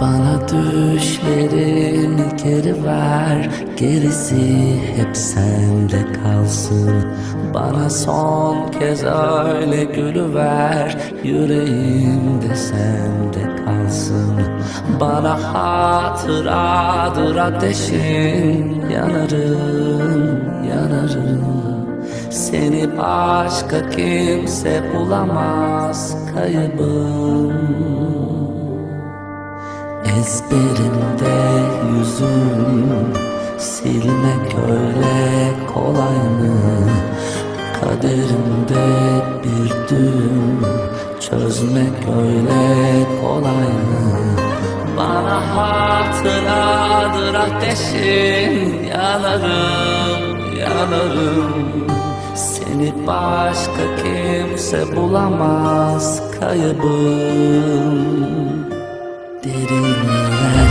Bana düşlerini geri ver Gerisi hep sende kalsın. Bana son kez öyle gülüver Yüreğimde sende kalsın. Bana hatıradır ateşin Yanarım, yanarım Seni başka kimse bulamaz kaybım Ezberimde yüzüm Silmek öyle kolay mı? Kaderimde bir düğüm Çözmek öyle kolay mı? Bana hatıradır ateşin Yanarım, yanarım. Seni başka kimse bulamaz kaybım. Derinlerde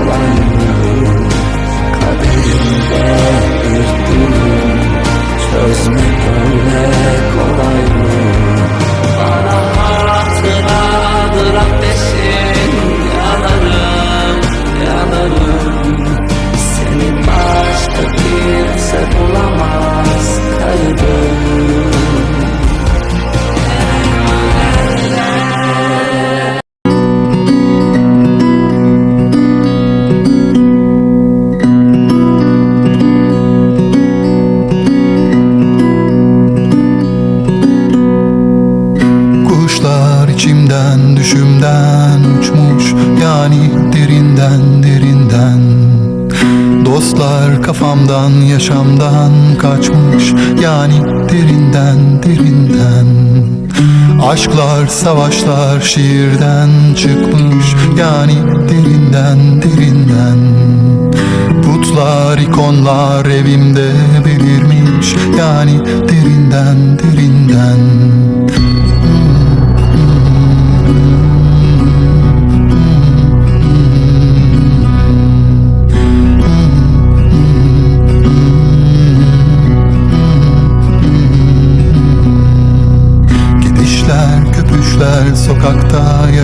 öyle kolay mı? Kafamdan yaşamdan kaçmış yani derinden derinden. Aşklar savaşlar şiirden çıkmış yani derinden derinden. Putlar ikonlar evimde belirmiş yani derinden derinden